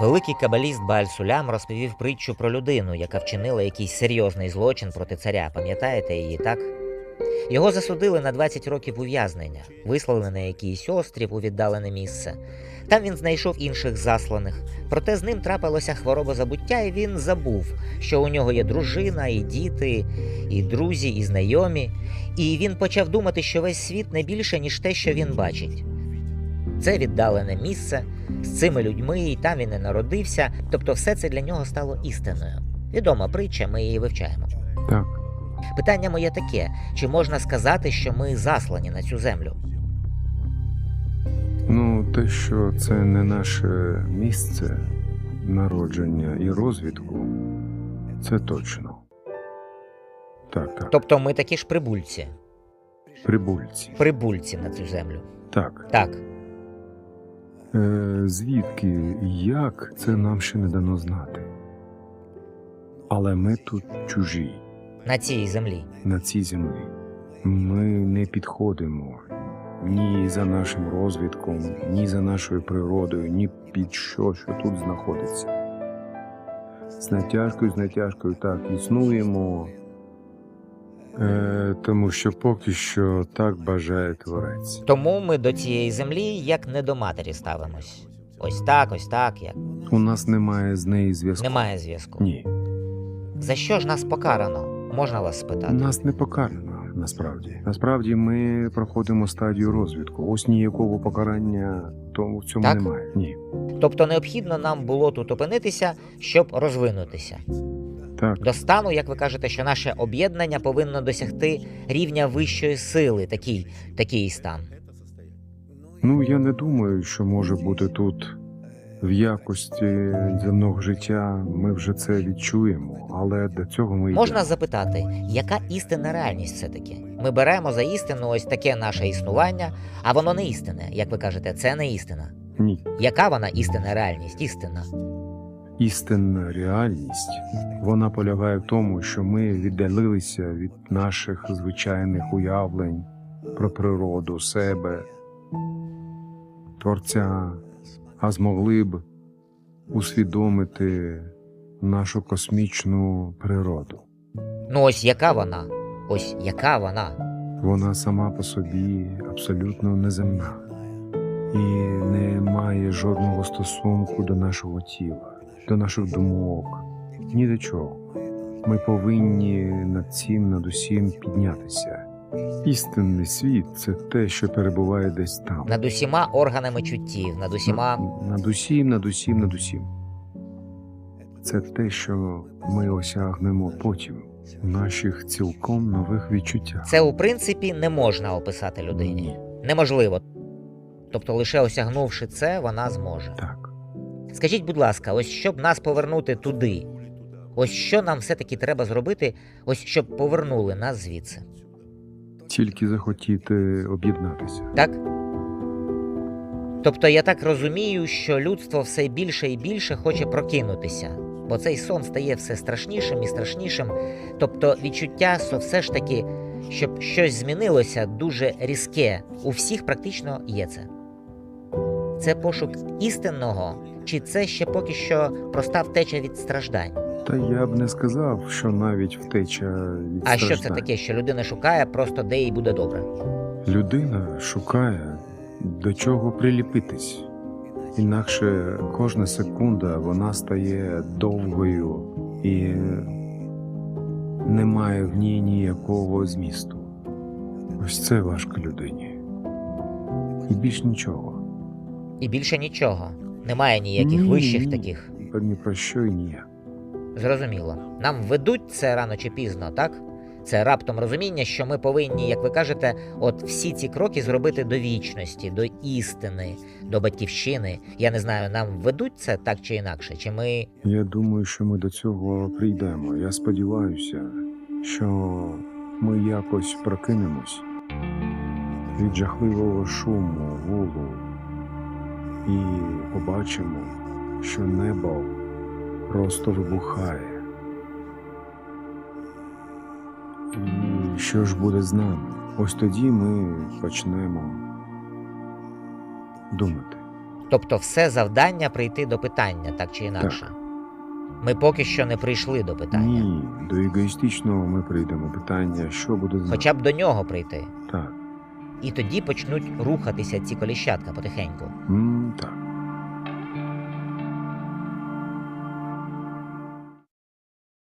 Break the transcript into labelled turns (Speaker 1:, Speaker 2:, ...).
Speaker 1: Великий кабаліст Бааль Сулям розповів притчу про людину, яка вчинила якийсь серйозний злочин проти царя. Пам'ятаєте її, так? Його засудили на 20 років ув'язнення, вислали на якийсь острів у віддалене місце. Там він знайшов інших засланих. Проте з ним трапилося хвороба забуття, і він забув, що у нього є дружина, і діти, і друзі, і знайомі. І він почав думати, що весь світ не більше, ніж те, що він бачить. Це віддалене місце з цими людьми, і там він і народився. Тобто, все це для нього стало істиною. Відома притча, ми її вивчаємо.
Speaker 2: Так,
Speaker 1: Питання моє таке: чи можна сказати, що ми заслані на цю землю?
Speaker 2: ну те, що це не наше місце народження і розвитку, це точно. Так, так.
Speaker 1: Тобто ми такі ж прибульці,
Speaker 2: Прибульці.
Speaker 1: прибульці на цю землю.
Speaker 2: Так.
Speaker 1: Так,
Speaker 2: звідки як це нам ще не дано знати. Але ми тут чужі
Speaker 1: на цій землі.
Speaker 2: на цій землі. Ми не підходимо ні за нашим розвитком, ні за нашою природою, ні під що, що тут знаходиться. З натяжкою, з натяжкою так існуємо, е, тому що поки що так бажає творець.
Speaker 1: Тому ми до цієї землі як не до матері ставимось. Ось так, ось так, як
Speaker 2: У нас немає з неї зв'язку.
Speaker 1: немає зв'язку.
Speaker 2: Ні.
Speaker 1: За що ж нас покарано? Можна вас спитати?
Speaker 2: Нас не покарано насправді. Насправді ми проходимо стадію розвитку. Ось ніякого покарання тому в цьому
Speaker 1: Так?
Speaker 2: немає. Ні.
Speaker 1: Тобто необхідно нам було тут опинитися, щоб розвинутися.
Speaker 2: Так,
Speaker 1: До стану, як ви кажете, що наше об'єднання повинно досягти рівня вищої сили, такий, такий стан.
Speaker 2: ну я не думаю, що може бути тут в якості земного життя. Ми вже це відчуємо, але до цього ми
Speaker 1: Можна
Speaker 2: йдемо.
Speaker 1: запитати, яка істинна реальність все-таки? Ми беремо за істину ось таке наше існування, а воно не істинне, як ви кажете, це не істина.
Speaker 2: Ні.
Speaker 1: Яка вона істинна реальність? Істинна.
Speaker 2: Істинна реальність вона полягає в тому, що ми віддалилися від наших звичайних уявлень про природу, себе, творця, а змогли б усвідомити нашу космічну природу.
Speaker 1: Ну ось яка вона? Ось яка вона?
Speaker 2: Вона сама по собі абсолютно неземна і не має жодного стосунку до нашого тіла, до наших думок, ні до чого. Ми повинні над цим над усім піднятися. Істинний світ це те, що перебуває десь там.
Speaker 1: Над усіма органами чуттів, над усіма.
Speaker 2: Над, над усім, над усім, над усім. Це те, що ми осягнемо потім у наших цілком нових відчуттях.
Speaker 1: Це у принципі не можна описати людині. Неможливо. Тобто, лише осягнувши це, вона зможе.
Speaker 2: Так.
Speaker 1: Скажіть, будь ласка, ось щоб нас повернути туди, ось що нам все-таки треба зробити, ось щоб повернули нас звідси.
Speaker 2: Тільки захотіти об'єднатися.
Speaker 1: Так? Тобто я так розумію, що людство все більше і більше хоче прокинутися, бо цей сон стає все страшнішим і страшнішим. Тобто відчуття що все ж таки, щоб щось змінилося, дуже різке. У всіх практично є це. Це пошук істинного, чи це ще поки що проста втеча від страждань?
Speaker 2: Та я б не сказав, що навіть втеча від
Speaker 1: А що це таке, що людина шукає просто де їй буде добре?
Speaker 2: Людина шукає до чого приліпитись. Інакше кожна секунда вона стає довгою і немає в ній ніякого змісту. Ось це важко людині. І більш нічого.
Speaker 1: І більше нічого. Немає ніяких
Speaker 2: Ні,
Speaker 1: вищих
Speaker 2: ні.
Speaker 1: таких.
Speaker 2: Ні про що і ніяк.
Speaker 1: Зрозуміло. Нам ведуть це рано чи пізно, так? Це раптом розуміння, що ми повинні, як ви кажете, от всі ці кроки зробити до вічності, до істини, до батьківщини. Я не знаю, нам ведуть це так чи інакше, чи ми.
Speaker 2: Я думаю, що ми до цього прийдемо. Я сподіваюся, що ми якось прокинемось від жахливого шуму, гулу і побачимо, що небо просто вибухає. І що ж буде з нами? Ось тоді ми почнемо думати.
Speaker 1: Тобто, все завдання прийти до питання, так чи інакше. Ми поки що не прийшли до питання.
Speaker 2: Ні, до егоїстичного ми прийдемо. Питання, що буде з нами?
Speaker 1: Хоча б до нього прийти.
Speaker 2: Так
Speaker 1: і тоді почнуть рухатися ці коліщатка потихеньку.
Speaker 2: Mm, так.